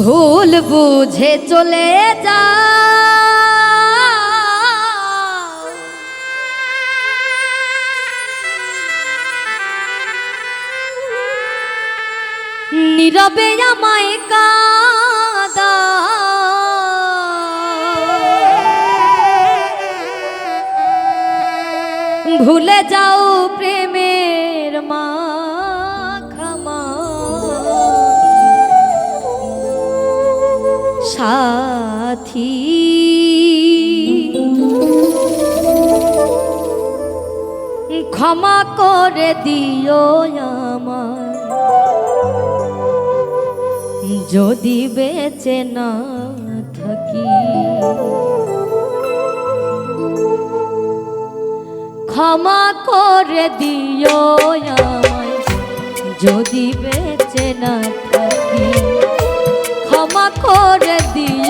ভুল বুঝে চলে যা। নীরবে আমায় কাদা। ভুলে যাও প্রেমের মা। সাথী। ক্ষমা করে দিও আমার যদি বেঁচে না থাকি, ক্ষমা করে দিও আমায়। যদি বেঁচে না থাকি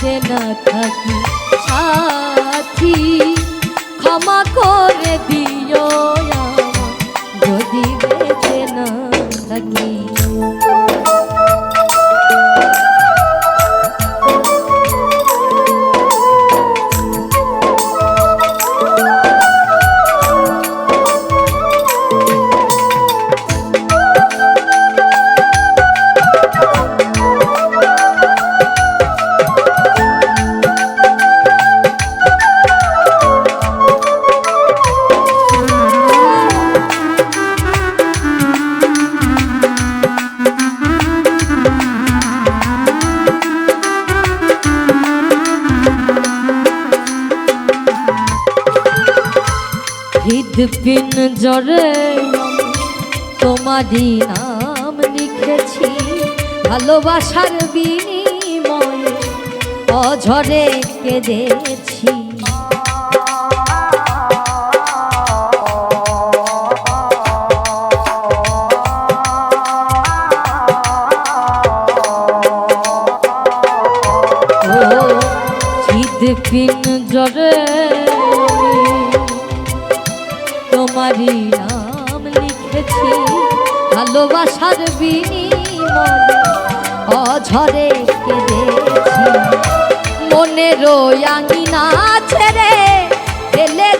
বেঁচে না থাকি সাথী ক্ষমা করে দিও। হৃদপিন জরে তোমারই নাম লিখেছি। ভালোবাসার বিনিময়ে অঝরে কেঁদেছি। জরে তোমারই নাম লিখেছি ভালোবাসার বিনিময়ে অঝরে কেঁদেছি। মনের আঙিনা ছেড়ে ফেলে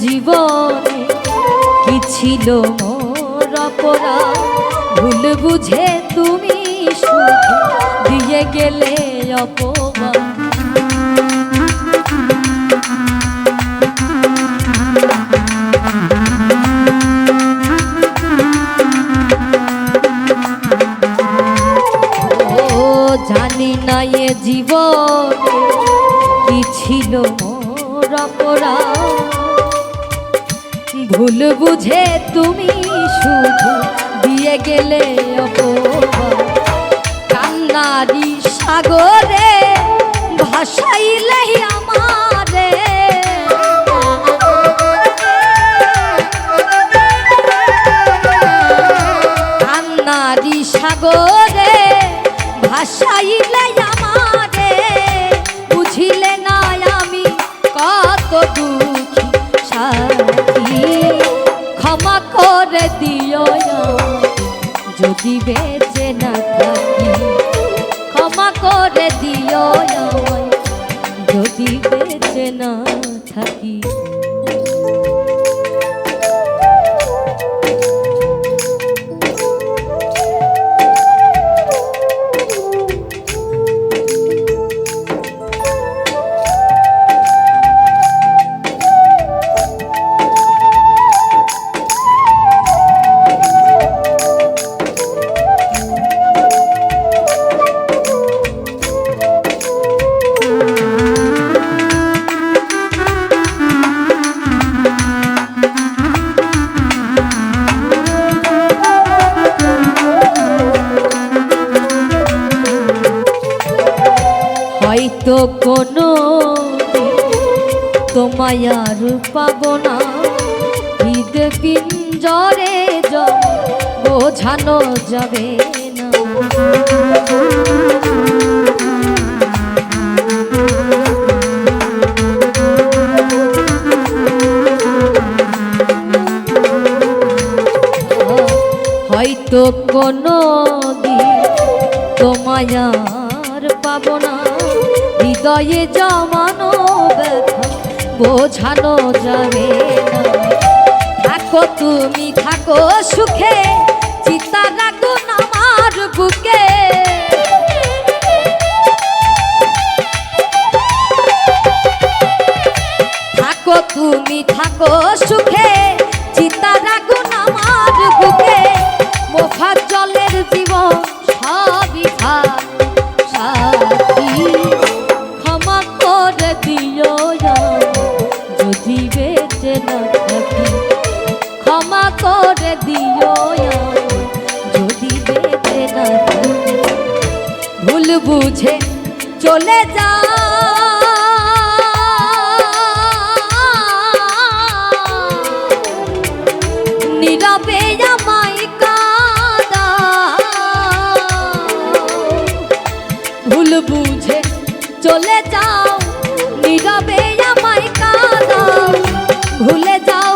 জীবনে কি ছিল মোর অপরাধ? ভুল বুঝে তুমি দিয়ে গেলে অপমান। জানি না এ জীবনে কি ছিল মোর অপরাধ। ভুল বুঝে তুমি শুধু দিয়ে গেলে কান্নারি সাগরে ভাসাইলে যদি বেঁচে না থাকি ক্ষমা করে দিও যদি বেঁচে না হয়তো কোনো তোমায় আর পাব না। হৃদ পিঞ্জরে বোঝানো যাবে না। হয়তো কোনো দিন তোমায় আর পাব না। হৃদয়ে জমানো ব্যথা, বোঝানো যাবে না। থাকো তুমি, থাকো সুখে, চিতা রাখো আমার বুকে। থাকো তুমি, থাকো সুখে বুঝে চলে যা। নীরবে আমায় কাঁদা। ভুল বুঝে চলে যাও, নীরবে আমায় কাঁদাও ভুলে যাও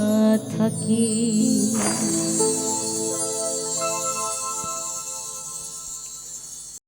থাকি।